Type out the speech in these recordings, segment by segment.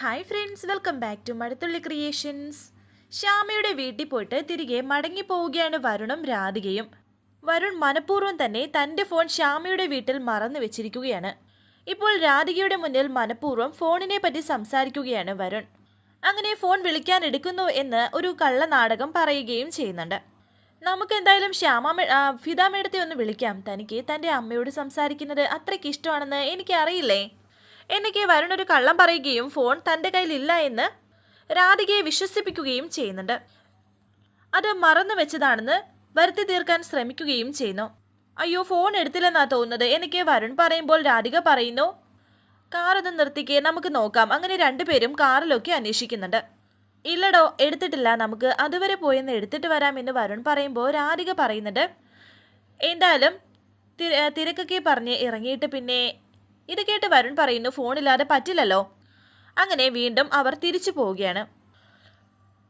Hi friends welcome back to Mazhathulli creations ശ്യാമയുടെ വീട്ടിൽ പോയിട്ട് തിരികെ മടങ്ങി പോവുകയാണ് വരുണും രാധികയും. വരുൺ മനഃപൂർവം തന്നെ തന്റെ ഫോൺ ശ്യാമയുടെ വീട്ടിൽ മറന്നു വെച്ചിരിക്കുകയാണ്. ഇപ്പോൾ രാധികയുടെ മുന്നിൽ മനഃപൂർവം ഫോണിനെ പറ്റി സംസാരിക്കുകയാണ് വരുൺ. അങ്ങനെ ഫോൺ വിളിക്കാൻ എടുക്കുന്നു എന്ന് ഒരു കള്ള നാടകം പറയുകയും ചെയ്യുന്നുണ്ട്. നമുക്ക് എന്തായാലും ശ്യാമ ഫിതാമേടത്തെ ഒന്ന് വിളിക്കാം. തനിക്ക് തന്റെ അമ്മയോട് സംസാരിക്കുന്നത് അത്രയ്ക്ക് ഇഷ്ടമാണെന്ന് എനിക്ക് എനിക്ക് വരുൺ ഒരു കള്ളം പറയുകയും ഫോൺ തന്റെ കയ്യിലില്ല എന്ന് രാധികയെ വിശ്വസിപ്പിക്കുകയും ചെയ്യുന്നുണ്ട്. അത് മറന്നു വെച്ചതാണെന്ന് വരുത്തി തീർക്കാൻ ശ്രമിക്കുകയും ചെയ്യുന്നു. അയ്യോ ഫോൺ എടുത്തില്ലെന്നാ തോന്നുന്നത് എനിക്ക് വരുൺ പറയുമ്പോൾ രാധിക പറയുന്നു കാർ ഒന്ന് നിർത്തിക്കേ നമുക്ക് നോക്കാം. അങ്ങനെ രണ്ടുപേരും കാറിലൊക്കെ അന്വേഷിക്കുന്നുണ്ട്. ഇല്ലടോ എടുത്തിട്ടില്ല നമുക്ക്. അതുവരെ പോയെന്ന് എടുത്തിട്ട് വരാം എന്ന് വരുൺ പറയുമ്പോൾ രാധിക പറയുന്നുണ്ട് എന്തായാലും തിരക്കൊക്കെ പറഞ്ഞ് ഇറങ്ങിയിട്ട് പിന്നെ ഇത് കേട്ട് വരുൺ പറയുന്നു ഫോണില്ലാതെ പറ്റില്ലല്ലോ. അങ്ങനെ വീണ്ടും അവർ തിരിച്ചു പോവുകയാണ്.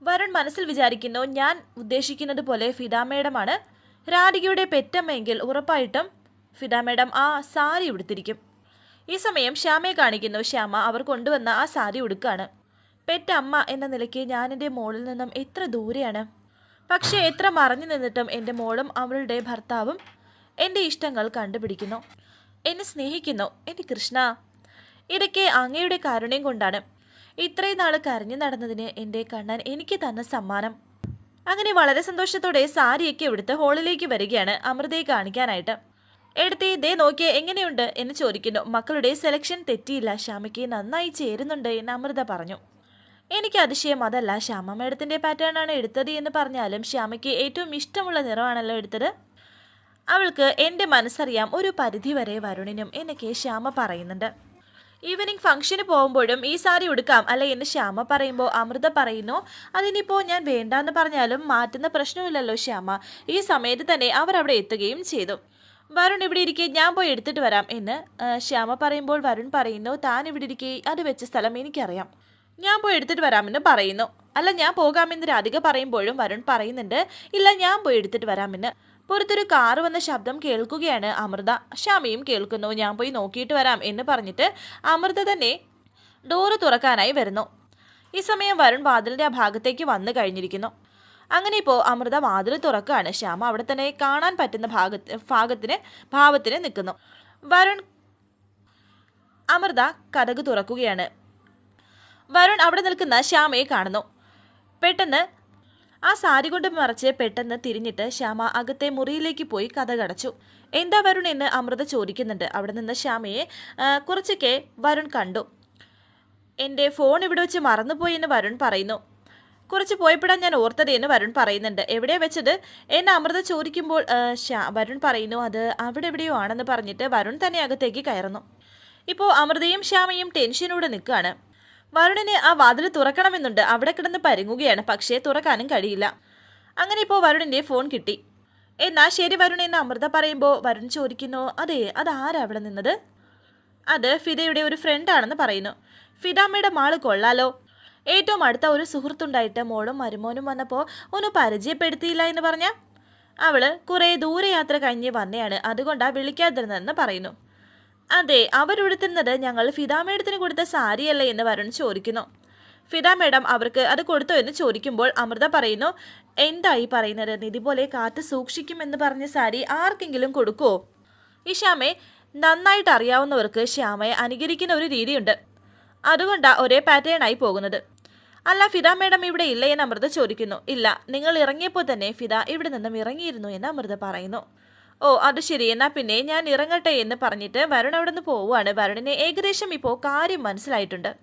വരുൺ മനസ്സിൽ വിചാരിക്കുന്നു ഞാൻ ഉദ്ദേശിക്കുന്നത് പോലെ ഫിദ മേഡമാണ് രാധികയുടെ പെറ്റമ്മയെങ്കിൽ ഉറപ്പായിട്ടും ഫിദ മേഡം ആ സാരി ഉടുത്തിരിക്കും. ഈ സമയം ശ്യാമയെ കാണിക്കുന്നു. ശ്യാമ അവർ കൊണ്ടുവന്ന ആ സാരി ഉടുക്കാണ്. പെറ്റമ്മ എന്ന നിലയ്ക്ക് ഞാൻ എന്റെ മോളിൽ നിന്നും എത്ര ദൂരെയാണ്. പക്ഷേ എത്ര മറഞ്ഞു നിന്നിട്ടും എന്റെ മോളും അവളുടെ ഭർത്താവും എന്റെ ഇഷ്ടങ്ങൾ കണ്ടുപിടിക്കുന്നു. എന്നെ സ്നേഹിക്കുന്നു. എന്റെ കൃഷ്ണ. ഇതൊക്കെ അങ്ങയുടെ കാരുണ്യം കൊണ്ടാണ്. ഇത്രയും നാൾ കരഞ്ഞു നടന്നതിന് എന്റെ കണ്ണൻ എനിക്ക് തന്ന സമ്മാനം. അങ്ങനെ വളരെ സന്തോഷത്തോടെ സാരിയൊക്കെ എടുത്ത് ഹോളിലേക്ക് വരികയാണ് അമൃതയെ കാണിക്കാനായിട്ട്. എടുത്ത് ദേ നോക്കിയ എങ്ങനെയുണ്ട് എന്ന് ചോദിക്കുന്നു. മക്കളുടെ സെലക്ഷൻ തെറ്റിയില്ല. ശ്യാമയ്ക്ക് നന്നായി ചേരുന്നുണ്ട് എന്ന് അമൃത പറഞ്ഞു. എനിക്ക് അതിശയം അതല്ല. ശ്യാമ മേഡത്തിന്റെ പാറ്റേൺ ആണ് എടുത്തത് എന്ന് പറഞ്ഞാലും ശ്യാമയ്ക്ക് ഏറ്റവും ഇഷ്ടമുള്ള നിറമാണല്ലോ എടുത്തത്. അവൾക്ക് എന്റെ മനസ്സറിയാം ഒരു പരിധിവരെ വരുണിനും എന്നൊക്കെ ശ്യാമ പറയുന്നുണ്ട്. ഈവനിങ് ഫംഗ്ഷന് പോകുമ്പോഴും ഈ സാരി ഉടുക്കാം അല്ലെ എന്ന് ശ്യാമ പറയുമ്പോൾ അമൃത പറയുന്നു അതിനിപ്പോൾ ഞാൻ വേണ്ടാന്ന് പറഞ്ഞാലും മാറ്റുന്ന പ്രശ്നമില്ലല്ലോ ശ്യാമ. ഈ സമയത്ത് തന്നെ അവർ അവിടെ എത്തുകയും ചെയ്തു. വരുൺ ഇവിടെ ഇരിക്കെ ഞാൻ പോയി എടുത്തിട്ട് വരാം എന്ന് ശ്യാമ പറയുമ്പോൾ വരുൺ പറയുന്നു താൻ ഇവിടെ ഇരിക്കെ അത് വെച്ച സ്ഥലം എനിക്കറിയാം. ഞാൻ പോയി എടുത്തിട്ട് വരാമെന്ന് പറയുന്നു. അല്ല ഞാൻ പോകാമെന്ന് രാധിക പറയുമ്പോഴും വരുൺ പറയുന്നുണ്ട് ഇല്ല ഞാൻ പോയി എടുത്തിട്ട് വരാമെന്ന്. പുറത്തൊരു കാർ വന്ന ശബ്ദം കേൾക്കുകയാണ് അമൃത. ശ്യാമയും കേൾക്കുന്നു ഞാൻ പോയി നോക്കിയിട്ട് വരാം എന്ന് പറഞ്ഞിട്ട് അമൃത തന്നെ ഡോറ് തുറക്കാനായി വരുന്നു. ഈ സമയം വരുൺ വാതിലിന്റെ ആ ഭാഗത്തേക്ക് വന്നു കഴിഞ്ഞിരിക്കുന്നു. അങ്ങനെ ഇപ്പോൾ അമൃത വാതിൽ തുറക്കുകയാണ്. ശ്യാമ അവിടെ തന്നെ കാണാൻ പറ്റുന്ന ഭാഗത്ത് ഭാഗത്തിന് ഭാവത്തിന് നിൽക്കുന്നു. വരുൺ അമൃത കഥക് തുറക്കുകയാണ്. വരുൺ അവിടെ നിൽക്കുന്ന ശ്യാമയെ കാണുന്നു. പെട്ടെന്ന് ആ സാരി കൊണ്ട് മറച്ച് പെട്ടെന്ന് തിരിഞ്ഞിട്ട് ശ്യാമ അകത്തെ മുറിയിലേക്ക് പോയി കഥ കടച്ചു. എന്താ വരുൺ എന്ന് അമൃത ചോദിക്കുന്നുണ്ട്. അവിടെ നിന്ന് ശ്യാമയെ കുറച്ചൊക്കെ വരുൺ കണ്ടു. എന്റെ ഫോൺ ഇവിടെ വെച്ച് മറന്നുപോയി എന്ന് വരുൺ പറയുന്നു. കുറച്ച് പോയപ്പോഴാണ് ഞാൻ ഓർത്തത് എന്ന് വരുൺ പറയുന്നുണ്ട്. എവിടെയാ വെച്ചത്? എന്നെ അമൃത ചോദിക്കുമ്പോൾ വരുൺ പറയുന്നു അത് അവിടെ എവിടെയോ ആണെന്ന് പറഞ്ഞിട്ട് വരുൺ തന്നെ അകത്തേക്ക് കയറുന്നു. ഇപ്പോൾ അമൃതയും ശ്യാമയും ടെൻഷനോടെ നിൽക്കുകയാണ്. വരുണിന് ആ വാതിൽ തുറക്കണമെന്നുണ്ട്. അവിടെ കിടന്ന് പരുങ്ങുകയാണ്. പക്ഷേ തുറക്കാനും കഴിയില്ല. അങ്ങനെ ഇപ്പോൾ വരുണിന്റെ ഫോൺ കിട്ടി. എന്നാ ശരി വരുൺ എന്ന് അമൃത പറയുമ്പോൾ വരുൺ ചോദിക്കുന്നു അതെ അതാരാ അവിടെ നിന്നത്? അത് ഫിദയുടെ ഒരു ഫ്രണ്ടാണെന്ന് പറയുന്നു. ഫിദാമ്മയുടെ മാൾ കൊള്ളാലോ. ഏറ്റവും അടുത്ത ഒരു സുഹൃത്തുണ്ടായിട്ട് മോളും മരുമോനും വന്നപ്പോൾ ഒന്ന് പരിചയപ്പെടുത്തിയില്ല എന്ന് പറഞ്ഞ? അവൾ കുറേ ദൂരയാത്ര കഴിഞ്ഞ് വന്നെയാണ്. അതുകൊണ്ടാണ് വിളിക്കാതിരുന്നതെന്ന് പറയുന്നു. അതെ അവരുടുത്തുന്നത് ഞങ്ങൾ ഫിദാ മേഡത്തിന് കൊടുത്ത സാരിയല്ലേ എന്ന് വരുൺ ചോദിക്കുന്നു. ഫിദ മേഡം അവർക്ക് അത് കൊടുത്തോ എന്ന് ചോദിക്കുമ്പോൾ അമൃത പറയുന്നു എന്തായി പറയുന്നത്? നിധി പോലെ കാത്തു സൂക്ഷിക്കുമെന്ന് പറഞ്ഞ സാരി ആർക്കെങ്കിലും കൊടുക്കുമോ ഇഷാമേ നന്നായിട്ട് അറിയാവുന്നവർക്ക് ശ്യാമയെ അനുകരിക്കുന്ന ഒരു രീതിയുണ്ട്. അതുകൊണ്ടാണ് ഒരേ പാറ്റേണായി പോകുന്നത്. അല്ല ഫിദ മേഡം ഇവിടെ ഇല്ലേ എന്ന് അമൃത ചോദിക്കുന്നു. ഇല്ല നിങ്ങൾ ഇറങ്ങിയപ്പോൾ തന്നെ ഫിദ ഇവിടെ നിന്നും ഇറങ്ങിയിരുന്നു എന്ന് അമൃത പറയുന്നു. ഓ അത് ശരി. എന്നാ പിന്നെ ഞാൻ ഇറങ്ങട്ടെ എന്ന് പറഞ്ഞിട്ട് വരുൺ അവിടെ നിന്ന് പോവുകയാണ്. വരുണിനെ ഏകദേശം ഇപ്പോൾ കാര്യം മനസ്സിലായിട്ടുണ്ട്.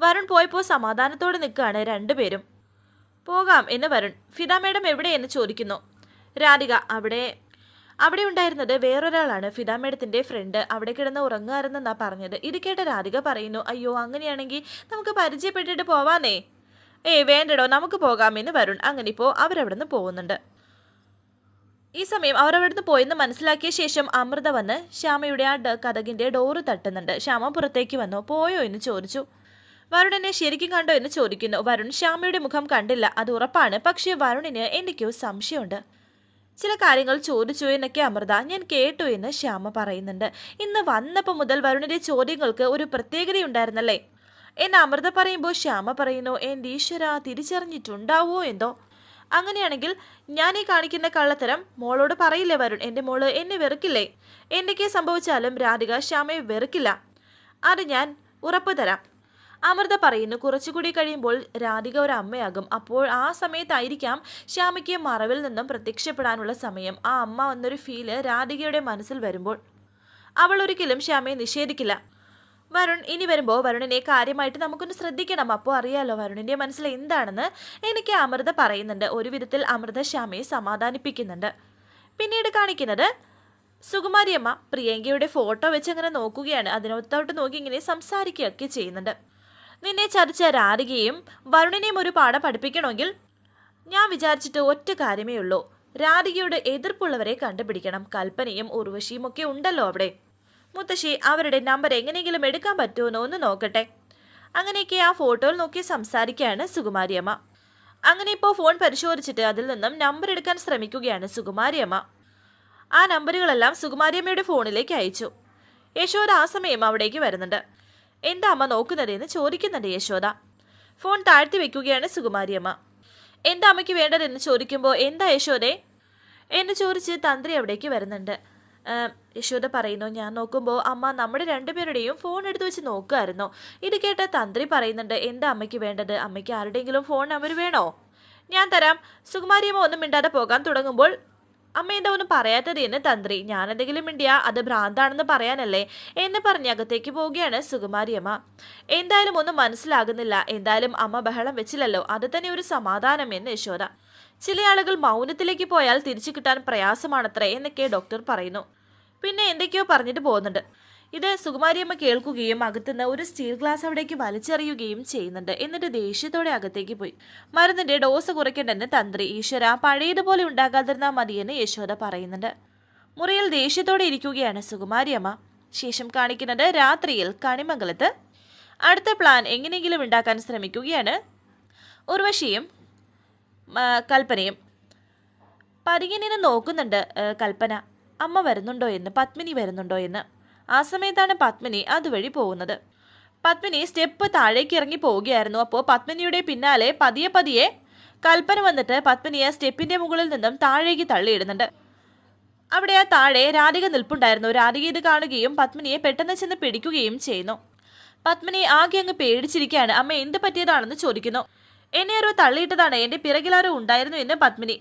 വരുൺ പോയപ്പോൾ സമാധാനത്തോടെ നിൽക്കുകയാണ് രണ്ടുപേരും. പോകാം എന്ന് വരുൺ. ഫിദ മേഡം എവിടെയെന്ന് ചോദിക്കുന്നു. രാധിക അവിടെ അവിടെ ഉണ്ടായിരുന്നത് വേറൊരാളാണ്. ഫിദ മേഡത്തിന്റെ ഫ്രണ്ട് അവിടെ കിടന്ന് ഉറങ്ങുമായിരുന്നെന്നാ പറഞ്ഞത്. ഇത് കേട്ട രാധിക പറയുന്നു അയ്യോ അങ്ങനെയാണെങ്കിൽ നമുക്ക് പരിചയപ്പെട്ടിട്ട് പോവാന്നേ. ഏയ് വേണ്ടടോ നമുക്ക് പോകാമെന്ന് വരുൺ. അങ്ങനെ ഇപ്പോൾ അവരവിടെ നിന്ന് പോകുന്നുണ്ട്. ഈ സമയം അവർ അവിടുന്ന് പോയെന്ന് മനസ്സിലാക്കിയ ശേഷം അമൃത വന്ന് ശ്യാമയുടെ ആ കഥകിന്റെ ഡോറ് തട്ടുന്നുണ്ട്. ശ്യാമ പുറത്തേക്ക് വന്നു. പോയോ? എന്ന് ചോദിച്ചു. വരുണിനെ ശരിക്കും കണ്ടോ? എന്ന് ചോദിക്കുന്നു. വരുൺ ശ്യാമയുടെ മുഖം കണ്ടില്ല. അത് ഉറപ്പാണ്. പക്ഷേ വരുണിന് എന്തൊക്കെയോ സംശയമുണ്ട്. ചില കാര്യങ്ങൾ ചോദിച്ചു എന്നൊക്കെ അമൃത. ഞാൻ കേട്ടു എന്ന് ശ്യാമ പറയുന്നുണ്ട്. ഇന്ന് വന്നപ്പോൾ മുതൽ വരുണിന്റെ ചോദ്യങ്ങൾക്ക് ഒരു പ്രത്യേകതയുണ്ടായിരുന്നല്ലേ? എന്ന് അമൃത പറയുമ്പോൾ ശ്യാമ പറയുന്നു എന്റെ ഈശ്വര തിരിച്ചറിഞ്ഞിട്ടുണ്ടാവോ എന്തോ? അങ്ങനെയാണെങ്കിൽ ഞാൻ ഈ കാണിക്കുന്ന കള്ളത്തരം മോളോട് പറയില്ലേ വരുൺ? എന്റെ മോൾ എന്നെ വെറുക്കില്ലേ? എന്തൊക്കെ സംഭവിച്ചാലും രാധിക ശ്യാമയെ വെറുക്കില്ല. അത് ഞാൻ ഉറപ്പ് തരാം. അമൃത പറയുന്നു കുറച്ചുകൂടി കഴിയുമ്പോൾ രാധിക ഒരു അമ്മയാകും. അപ്പോൾ ആ സമയത്തായിരിക്കാം ശ്യാമയ്ക്ക് മറവിൽ നിന്നും പ്രത്യക്ഷപ്പെടാനുള്ള സമയം. ആ അമ്മ എന്നൊരു ഫീൽ രാധികയുടെ മനസ്സിൽ വരുമ്പോൾ. അവൾ ഒരിക്കലും ശ്യാമയെ നിഷേധിക്കില്ല. വരുൺ ഇനി വരുമ്പോൾ വരുണിനെ കാര്യമായിട്ട് നമുക്കൊന്ന് ശ്രദ്ധിക്കണം. അപ്പോൾ അറിയാലോ വരുണിന്റെ മനസ്സിൽ എന്താണെന്ന് എനിക്ക് അമൃത പറയുന്നുണ്ട്. ഒരു വിധത്തിൽ അമൃത ശ്യാമയെ സമാധാനിപ്പിക്കുന്നുണ്ട്. പിന്നീട് കാണിക്കുന്നത് സുകുമാരിയമ്മ പ്രിയങ്കയുടെ ഫോട്ടോ വെച്ച് അങ്ങനെ നോക്കുകയാണ്. അതിനൊത്തോട്ട് നോക്കി ഇങ്ങനെ സംസാരിക്കുകയൊക്കെ ചെയ്യുന്നുണ്ട്. നിന്നെ ചതിച്ച രാധികയും വരുണിനെയും ഒരു പാഠം പഠിപ്പിക്കണമെങ്കിൽ ഞാൻ വിചാരിച്ചിട്ട് ഒറ്റ കാര്യമേ ഉള്ളൂ. രാധികയുടെ എതിർപ്പുള്ളവരെ കണ്ടുപിടിക്കണം. കൽപ്പനയും ഉർവശിയും ഒക്കെ ഉണ്ടല്ലോ അവിടെ. മുത്തശ്ശി അവരുടെ നമ്പർ എങ്ങനെയെങ്കിലും എടുക്കാൻ പറ്റുമോ ഒന്ന് നോക്കട്ടെ. അങ്ങനെയൊക്കെ ആ ഫോട്ടോയിൽ നോക്കി സംസാരിക്കുകയാണ് സുകുമാരിയമ്മ. അങ്ങനെ ഇപ്പോൾ ഫോൺ പരിശോധിച്ചിട്ട് അതിൽ നിന്നും നമ്പർ എടുക്കാൻ ശ്രമിക്കുകയാണ് സുകുമാരിയമ്മ. ആ നമ്പറുകളെല്ലാം സുകുമാരിയമ്മയുടെ ഫോണിലേക്ക് അയച്ചു. യശോദ ആ സമയം അവിടേക്ക് വരുന്നുണ്ട്. എന്താ അമ്മ നോക്കുന്നതെന്ന് ചോദിക്കുന്നുണ്ട് യശോദ. ഫോൺ താഴ്ത്തി വെക്കുകയാണ് സുകുമാരിയമ്മ. എന്താ അമ്മയ്ക്ക് വേണ്ടതെന്ന് ചോദിക്കുമ്പോൾ എന്താ യശോദേ? എന്ന് ചോദിച്ച് തന്ത്രി അവിടേക്ക് വരുന്നുണ്ട്. യശോദ പറയുന്നു ഞാൻ നോക്കുമ്പോൾ അമ്മ നമ്മുടെ രണ്ടുപേരുടെയും ഫോൺ എടുത്ത് വെച്ച് നോക്കുമായിരുന്നു ഇത് കേട്ട തന്ത്രി പറയുന്നുണ്ട് എന്താ അമ്മയ്ക്ക് വേണ്ടത്? അമ്മയ്ക്ക് ആരുടെയെങ്കിലും ഫോൺ നമ്പർ വേണോ? ഞാൻ തരാം. സുകുമാരിയമ്മ ഒന്നും മിണ്ടാതെ പോകാൻ തുടങ്ങുമ്പോൾ അമ്മ എന്താ ഒന്നും പറയാത്തത് എന്ന് തന്ത്രി ഞാൻ എന്തെങ്കിലും മിണ്ടിയാ? അത് ഭ്രാന്താണെന്ന് പറയാനല്ലേ? എന്ന് പറഞ്ഞ് അകത്തേക്ക് പോവുകയാണ് സുകുമാരിയമ്മ എന്തായാലും ഒന്നും മനസ്സിലാകുന്നില്ല. എന്തായാലും അമ്മ ബഹളം വെച്ചില്ലല്ലോ. അത് തന്നെ ഒരു സമാധാനം എന്ന് യശോദ ചില ആളുകൾ മൗനത്തിലേക്ക് പോയാൽ തിരിച്ചു കിട്ടാൻ പ്രയാസമാണത്രേ എന്നൊക്കെ ഡോക്ടർ പറയുന്നു. പിന്നെ എന്തൊക്കെയോ പറഞ്ഞിട്ട് പോകുന്നുണ്ട്. ഇത് സുകുമാരിയമ്മ കേൾക്കുകയും അകത്തുനിന്ന് ഒരു സ്റ്റീൽ ഗ്ലാസ് അവിടേക്ക് വലിച്ചെറിയുകയും ചെയ്യുന്നുണ്ട്. എന്നിട്ട് ദേഷ്യത്തോടെ അകത്തേക്ക് പോയി. മരുന്നിന്റെ ഡോസ് കുറയ്ക്കണ്ടെന്ന് തന്ത്രി ഈശ്വര പഴയതുപോലെ ഉണ്ടാകാതിരുന്നാൽ മതിയെന്ന് യശോദ പറയുന്നുണ്ട്. മുറിയിൽ ദേഷ്യത്തോടെ ഇരിക്കുകയാണ് സുകുമാരിയമ്മ. ശേഷം കാണിക്കുന്നത് രാത്രിയിൽ കണിമംഗലത്ത്. അടുത്ത പ്ലാൻ എങ്ങനെയെങ്കിലും ഉണ്ടാക്കാൻ ശ്രമിക്കുകയാണ്. ഉർവശിയും കൽപ്പനയും. പരിങ്ങിനെ നോക്കുന്നുണ്ട് കൽപ്പന. അമ്മ വരുന്നുണ്ടോ എന്ന് പത്മിനി വരുന്നുണ്ടോ എന്ന്. ആ സമയത്താണ് പത്മിനി അതുവഴി പോകുന്നത്. പത്മിനി സ്റ്റെപ്പ് താഴേക്ക് ഇറങ്ങി പോവുകയായിരുന്നു. അപ്പോൾ പത്മിനിയുടെ പിന്നാലെ പതിയെ പതിയെ കൽപ്പന വന്നിട്ട് പത്മിനിയെ സ്റ്റെപ്പിന്റെ മുകളിൽ നിന്നും താഴേക്ക് തള്ളിയിടുന്നുണ്ട്. അവിടെ ആ താഴെ രാധിക നിൽപ്പുണ്ടായിരുന്നു. രാധിക ഇത് കാണുകയും പത്മിനിയെ പെട്ടെന്ന് ചെന്ന് പിടിക്കുകയും ചെയ്യുന്നു. പത്മിനി ആകെ അങ്ങ് പേടിച്ചിരിക്കുകയാണ്. അമ്മ എന്ത് പറ്റിയതാണെന്ന് ചോദിക്കുന്നു. എന്നെ ആരോ തള്ളിയിട്ടതാണ്. എന്റെ പിറകിലാരോ ഉണ്ടായിരുന്നു എന്ന് പത്മിനി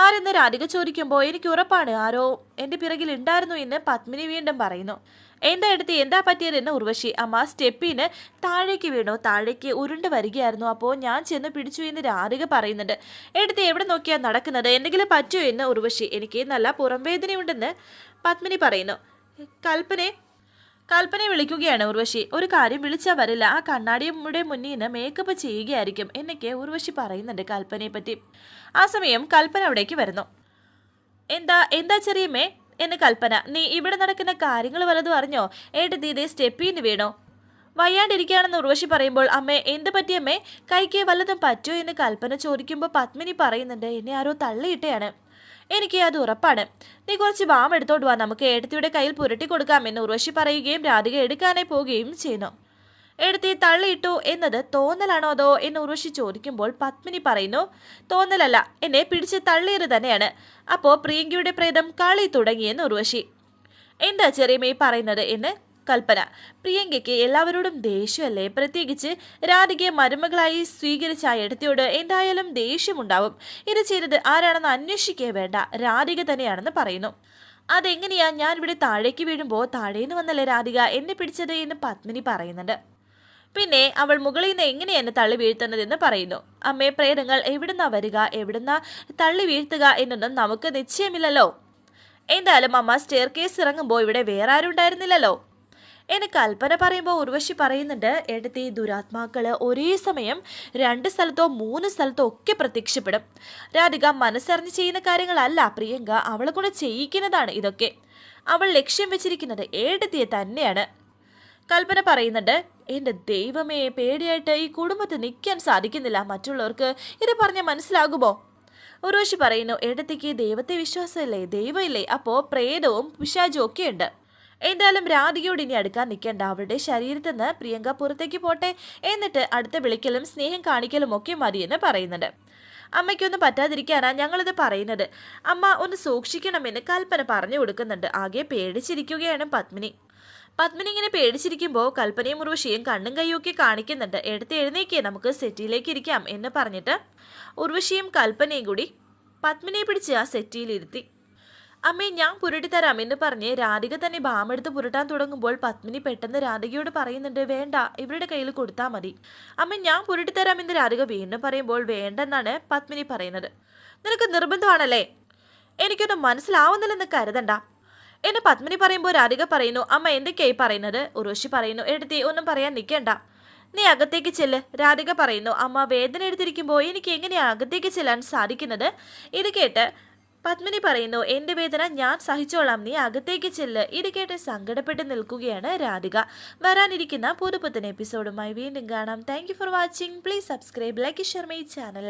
ആരെന്ന് രാധിക ചോദിക്കുമ്പോൾ എനിക്ക് ഉറപ്പാണ്. ആരോ എന്റെ പിറകിൽ ഉണ്ടായിരുന്നു എന്ന് പത്മിനി വീണ്ടും പറയുന്നു. എന്താ എടുത്ത് എന്താ പറ്റിയതെന്ന് ഉർവശി. അമ്മ സ്റ്റെപ്പിന് താഴേക്ക് വീണു. താഴേക്ക് ഉരുണ്ട് വരികയായിരുന്നു. അപ്പോൾ ഞാൻ ചെന്ന് പിടിച്ചു എന്ന് രാധിക പറയുന്നുണ്ട്. എടുത്ത് എവിടെ നോക്കിയാൽ നടക്കുന്നത്? എന്തെങ്കിലും പറ്റുമോ എന്ന് ഉർവശി. എനിക്ക് നല്ല പുറംവേദനയുണ്ടെന്ന് പത്മിനി പറയുന്നു. കൽപ്പനെ കൽപ്പനയെ വിളിക്കുകയാണ് ഉർവശി. ഒരു കാര്യം വിളിച്ചാൽ വരില്ല. ആ കണ്ണാടിയുടെ മുന്നിൽ നിന്ന് മേക്കപ്പ് ചെയ്യുകയായിരിക്കും എന്നൊക്കെ ഉർവശി പറയുന്നുണ്ട് കൽപ്പനയെ പറ്റി ആ സമയം കൽപ്പന അവിടേക്ക് വരുന്നു. എന്താ എന്താ ചെറിയമ്മേ? എന്ന് കൽപ്പന. നീ ഇവിടെ നടക്കുന്ന കാര്യങ്ങൾ വല്ലതും അറിഞ്ഞോ? ഏട്ടത്തി ഇതേ സ്റ്റെപ്പിന്ന് വീണോ. വയ്യാണ്ടിരിക്കുകയാണെന്ന് ഉർവശി പറയുമ്പോൾ അമ്മേ എന്ത് പറ്റിയമ്മേ? കൈക്ക് വല്ലതും പറ്റോ എന്ന് കൽപ്പന ചോദിക്കുമ്പോൾ പത്മിനി പറയുന്നുണ്ട് എന്നെ ആരോ തള്ളിയിട്ടയാണ്. എനിക്ക് അത് ഉറപ്പാണ്. നീ കുറച്ച് ബാം എടുത്തോട്ട് വാ. നമുക്ക് ഏടത്തിയുടെ കയ്യിൽ പുരട്ടി കൊടുക്കാമെന്ന് ഉർവശി പറയുകയും രാധിക എടുക്കാനായി പോവുകയും ചെയ്യുന്നു. എടുത്തി തള്ളിയിട്ടു എന്നത് തോന്നലാണോ അതോ എന്ന് ഉർവശി ചോദിക്കുമ്പോൾ പത്മിനി പറയുന്നു തോന്നലല്ല. എന്നെ പിടിച്ച് തള്ളിയത് തന്നെയാണ്. അപ്പോൾ പ്രിയങ്കയുടെ പ്രേതം കളി തുടങ്ങിയെന്ന് ഉർവശി. എന്താ ചെറിയമേ പറയുന്നത്? എന്ന് കൽപ്പന. പ്രിയങ്കയ്ക്ക് എല്ലാവരോടും ദേഷ്യമല്ലേ? പ്രത്യേകിച്ച് രാധികയെ മരുമകളായി സ്വീകരിച്ച ആ ഇടത്തിയോട് എന്തായാലും ദേഷ്യമുണ്ടാവും. ഇത് ചെയ്തത് ആരാണെന്ന് അന്വേഷിക്കേ വേണ്ട. രാധിക തന്നെയാണെന്ന് പറയുന്നു. അതെങ്ങനെയാ ഞാൻ ഇവിടെ താഴേക്ക് വീഴുമ്പോൾ താഴേന്ന് വന്നല്ലേ രാധിക? എന്നെ പിടിച്ചത് എന്ന് പത്മിനി പറയുന്നുണ്ട്. പിന്നെ അവൾ മുകളിൽ നിന്ന് എങ്ങനെ എന്നെ തള്ളി വീഴ്ത്തുന്നതെന്ന് പറയുന്നു. അമ്മേ പ്രേതങ്ങൾ എവിടുന്നാ വരിക? എവിടുന്നാ തള്ളി വീഴ്ത്തുക എന്നൊന്നും നമുക്ക് നിശ്ചയമില്ലല്ലോ. എന്തായാലും അമ്മ സ്റ്റെയർ കേസ് ഇറങ്ങുമ്പോൾ ഇവിടെ വേറെ ആരും ഉണ്ടായിരുന്നില്ലല്ലോ. എന്ന് കൽപ്പന പറയുമ്പോൾ ഉർവശി പറയുന്നുണ്ട് എടുത്തി ദുരാത്മാക്കൾ ഒരേ സമയം രണ്ട് സ്ഥലത്തോ മൂന്ന് സ്ഥലത്തോ ഒക്കെ പ്രത്യക്ഷപ്പെടും. രാധിക മനസ്സറിഞ്ഞ് ചെയ്യുന്ന കാര്യങ്ങളല്ല പ്രിയങ്ക അവളെ കൊണ്ട് ചെയ്യിക്കുന്നതാണ് ഇതൊക്കെ. അവൾ ലക്ഷ്യം വെച്ചിരിക്കുന്നത് ഏടത്തിയെ തന്നെയാണ്. കൽപ്പന പറയുന്നുണ്ട് എന്റെ ദൈവമേ പേടിയായിട്ട് ഈ കുടുംബത്തിൽ നിൽക്കാൻ സാധിക്കുന്നില്ല. മറ്റുള്ളവർക്ക് ഇത് പറഞ്ഞാൽ മനസ്സിലാകുമോ? ഉർവശി പറയുന്നു എടത്തേക്ക് ദൈവത്തെ വിശ്വാസമില്ലേ? ദൈവമില്ലേ? അപ്പോൾ പ്രേതവും പിശാചും ഒക്കെ ഉണ്ട് എന്തായാലും രാധികയോട് ഇനി അടുക്കാൻ നിൽക്കേണ്ട. അവളുടെ ശരീരത്തിൽ നിന്ന് പ്രിയങ്ക പുറത്തേക്ക് പോട്ടെ എന്നിട്ട് അടുത്ത വിളിക്കലും സ്നേഹം കാണിക്കലും ഒക്കെ മതിയെന്ന് പറയുന്നുണ്ട്. അമ്മയ്ക്കൊന്നും പറ്റാതിരിക്കാനാ ഞങ്ങളിത് പറയുന്നത്. അമ്മ ഒന്ന് സൂക്ഷിക്കണമെന്ന് കൽപ്പന പറഞ്ഞു കൊടുക്കുന്നുണ്ട്. ആകെ പേടിച്ചിരിക്കുകയാണ് പത്മിനി. പത്മിനി ഇങ്ങനെ പേടിച്ചിരിക്കുമ്പോൾ കൽപ്പനയും ഉർവശിയും കണ്ണും കൈയൊക്കെ കാണിക്കുന്നുണ്ട്. എടുത്ത് എഴുന്നേക്കേ നമുക്ക് സെറ്റിയിലേക്ക് ഇരിക്കാം എന്ന് പറഞ്ഞിട്ട് ഉർവശിയും കൽപ്പനയും കൂടി പത്മിനിയെ പിടിച്ച് ആ സെറ്റിയിലിരുത്തി. അമ്മേ ഞാൻ പുരട്ടിത്തരാം എന്ന് പറഞ്ഞ് രാധിക തന്നെ ബാമെടുത്ത് പുരട്ടാൻ തുടങ്ങുമ്പോൾ പത്മിനി പെട്ടെന്ന് രാധികയോട് പറയുന്നുണ്ട് വേണ്ട ഇവരുടെ കയ്യിൽ കൊടുത്താൽ മതി. അമ്മ ഞാൻ പുരട്ടിത്തരാം എന്ന് രാധിക വീണ്ടും പറയുമ്പോൾ വേണ്ടെന്നാണ് പത്മിനി പറയുന്നത്. നിനക്ക് നിർബന്ധമാണല്ലേ? എനിക്കൊന്നും മനസ്സിലാവുന്നില്ലെന്ന് കരുതണ്ട. എന്നെ പത്മിനി പറയുമ്പോൾ രാധിക പറയുന്നു അമ്മ എന്തൊക്കെയായി പറയുന്നത്? ഉറോഷി പറയുന്നു എടുത്തി ഒന്നും പറയാൻ നിൽക്കേണ്ട. നീ അകത്തേക്ക് ചെല്ല്. രാധിക പറയുന്നു അമ്മ വേദന എടുത്തിരിക്കുമ്പോൾ എനിക്ക് എങ്ങനെയാണ് അകത്തേക്ക് ചെല്ലാൻ സാധിക്കുന്നത്? ഇത് കേട്ട് പത്മിനി പറയുന്നു എന്റെ വേദന ഞാൻ സഹിച്ചോളാം നീ അകത്തേക്ക് ചെല്ല്. ഇത് കേട്ട് സങ്കടപ്പെട്ട് നിൽക്കുകയാണ് രാധിക. വരാനിരിക്കുന്ന പുതുപുത്തൻ എപ്പിസോഡുമായി വീണ്ടും കാണാം. Thank for watching please subscribe like share my channel